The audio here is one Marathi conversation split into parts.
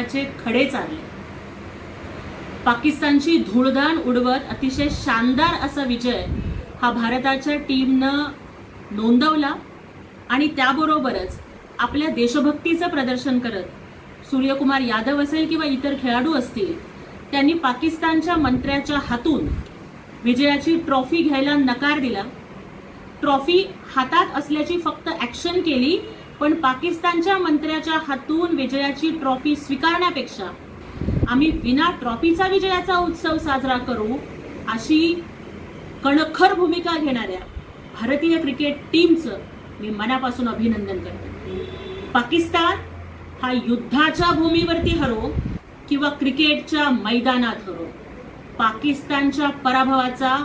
संघाचे खडे चालले. पाकिस्तानची धूळदाण उडवत अतिशय शानदार असा विजय हा भारताच्या टीमनं नोंदवला आणि त्याबरोबरच आपल्या देशभक्तीचं प्रदर्शन करत सूर्यकुमार यादव असेल किंवा इतर खेळाडू असतील त्यांनी पाकिस्तानच्या मंत्र्याच्या हातून विजयाची ट्रॉफी घ्यायला नकार दिला. ट्रॉफी हातात असल्याची फक्त ऍक्शन केली पण पाकिस्तानच्या मंत्र्याच्या हातून विजयाची ट्रॉफी स्वीकारण्यापेक्षा आम्ही विना ट्रॉफीचा विजयाचा उत्सव साजरा करू अशी कणखर भूमिका घेणाऱ्या भारतीय क्रिकेट टीमचं मी मनापासून अभिनंदन करते. पाकिस्तान हा युद्धाच्या भूमीवरती हरो किंवा क्रिकेटच्या मैदानात हरो. पाकिस्तानच्या पराभवाचा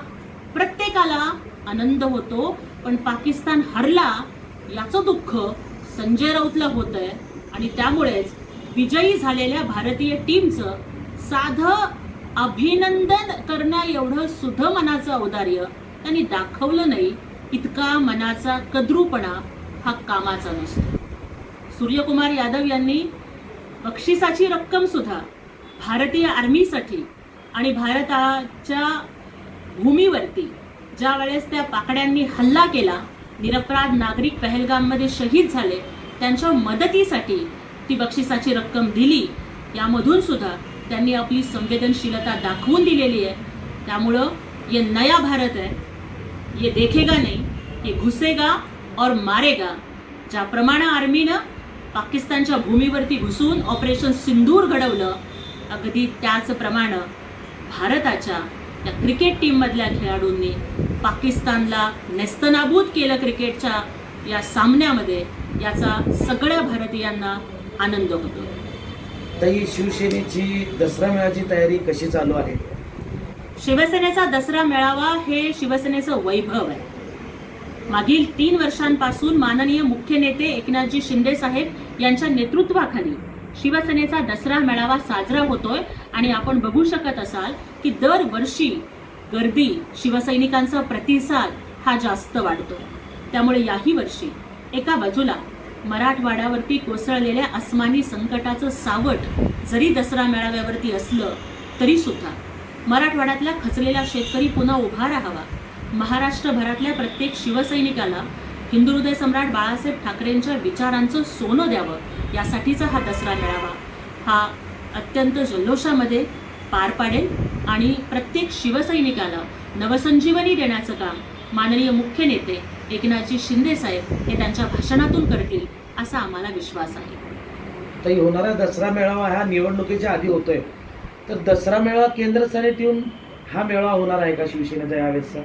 प्रत्येकाला आनंद होतो पण पाकिस्तान हरला याचं दुःख संजय राऊतला होत आहे. आणि त्यामुळेच विजयी झालेल्या भारतीय टीमचं साधं अभिनंदन करणं एवढं सुध मनाचं औदार्य त्यांनी दाखवलं नाही इतका मनाचा कद्रूपणा हा कामाचा नसतो. सूर्यकुमार यादव यांनी बक्षिसाची रक्कम सुद्धा भारतीय आर्मीसाठी आणि भारताच्या भूमीवरती ज्या वेळेस त्या पाकड्यांनी हल्ला केला निरपराध नागरिक पहलगाममध्ये शहीद झाले. त्यांच्या मदतीसाठी ती बक्षिसाची रक्कम दिली. यामधून सुद्धा त्यांनी आपली संवेदनशीलता दाखवून दिलेली आहे. त्यामुळं ये नया भारत आहे ये देखेगा नाही ये घुसेगा और मारेगा. ज्याप्रमाणे आर्मीनं पाकिस्तानच्या भूमीवरती घुसून ऑपरेशन सिंदूर घडवलं अगदी त्याचप्रमाणे भारताच्या त्या क्रिकेट टीममधल्या खेळाडूंनी पाकिस्तानला नेस्तनाबूत केलं क्रिकेटच्या या सामन्यामध्ये याचा सगळ्या भारतीयांना आनंद होतो. ताई शिवसेनेची दसरा मेळाची तयारी कशी चालू आहे? शिवसेनेचा दसरा मेळावा हे शिवसेनेचं वैभव आहे. मागील तीन वर्षांपासून माननीय मुख्य नेते एकनाथजी शिंदे साहेब यांच्या नेतृत्वाखाली शिवसेनेचा दसरा मेळावा साजरा होतोय आणि आपण बघू शकत असाल की दरवर्षी गर्दी शिवसैनिकांचा प्रतिसाद हा जास्त वाढतो. त्यामुळे याही वर्षी एका बाजूला मराठवाड्यावरती कोसळलेल्या अस्मानी संकटाचं सावट जरी दसरा मेळाव्यावरती असलं तरी सुद्धा मराठवाड्यातला खचलेला शेतकरी पुन्हा उभा राहावा. महाराष्ट्रभरातल्या प्रत्येक शिवसैनिकाला हिंदू हृदय सम्राट बाळासाहेब ठाकरेंच्या विचारांचं सोनं द्यावं यासाठीचा हा दसरा मेळावा. हा अत्यंत जल्लोषामध्ये पार पाडेल आणि प्रत्येक शिवसैनिकाला नवसंजीवनी देण्याचं काम माननीय मुख्य नेते एकनाथजी शिंदे साहेब हे त्यांच्या भाषणातून करतील असा आम्हाला विश्वास आहे. ताई होणारा दसरा मेळावा हा निवडणुकीच्या आधी होतोय. तर दसरा मेळावा केंद्रस्थानी ठेवून हा मेळावा होणार आहे का शिवसेनेचा यावेळेसचा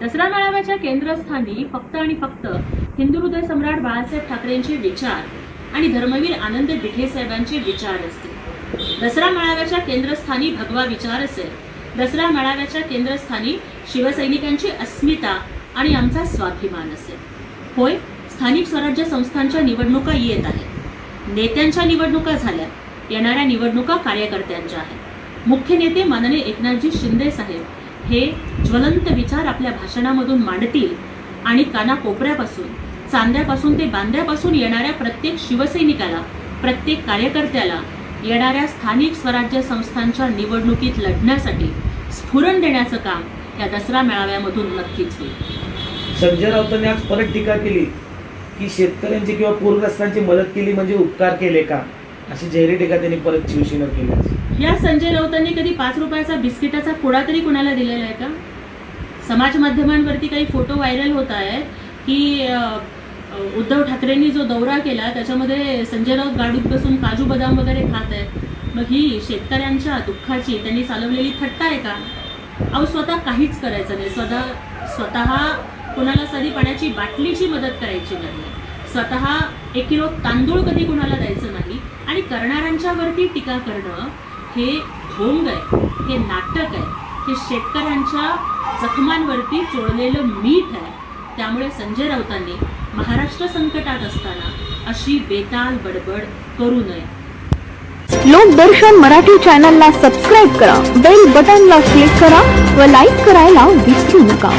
दसरा मेळाव्याच्या केंद्रस्थानी फक्त आणि फक्त हिंदू हृदय सम्राट बाळासाहेब ठाकरेंचे विचार आणि धर्मवीर आनंद साहेबांचे विचार असतील. दसरा मेळाव्याच्या केंद्रस्थानी भगवा विचार असेल. दसरा मेळाव्याच्या केंद्रस्थानी शिवसैनिकांची अस्मिता आणि आमचा स्वाभिमान असेल. होय स्थानिक स्वराज्य संस्थांच्या निवडणुका येत आहेत. नेत्यांच्या निवडणुका झाल्या. येणाऱ्या निवडणुका कार्यकर्त्यांच्या आहेत. मुख्य नेते माननीय एकनाथजी शिंदे साहेब हे ज्वलंत विचार आपल्या भाषणामधून मांडतील आणि कानाकोपऱ्यापासून चांद्यापासून ते बांद्यापासून येणाऱ्या प्रत्येक शिवसैनिकाला प्रत्येक कार्यकर्त्याला येणाऱ्या स्थानिक स्वराज्य संस्थांच्या निवडणुकीत लढण्यासाठी स्फुरण देण्याचं काम या दसरा मेळाव्यामधून नक्कीच होईल. संजय राऊतांनी आज परत टीका केली की शेतकऱ्यांची किंवा पूरग्रस्तांची मदत केली म्हणजे उपकार केले का? अशी जाहीर टीका त्यांनी परत शिवसेनेवर केली. या संजय राऊतांनी कधी पाच रुपयाचा बिस्किटाचा पुडा तरी कुणाला दिलेला आहे का? समाज माध्यमांवरती काही फोटो व्हायरल होत आहेत की उद्धव ठाकरेंनी जो दौरा केला त्याच्यामध्ये संजय राऊत गाडीत बसून काजू बदाम वगैरे खात आहेत. मग ही शेतकऱ्यांच्या दुःखाची त्यांनी चालवलेली थट्टा आहे का? अहो स्वतः काहीच करायचं नाही. स्वतः स्वतः कुणाला साधी पाण्याची बाटलीची मदत करायची नाही. स्वतः एक किलो तांदूळ कधी कुणाला द्यायचं नाही. आणि करणाऱ्यांच्यावरती टीका करणं हे ढोंग आहे. हे नाटक आहे. हे शेतकऱ्यांच्या जखमांवरती चोळलेलं मीठ आहे. त्यामुळे संजय राऊतांनी महाराष्ट्र संकटात असताना अशी बेताल बडबड करू नये. लोकदर्शन मराठी चॅनलला सबस्क्राईब करा बेल बटनला क्लिक करा व लाईक करायला विसरू नका.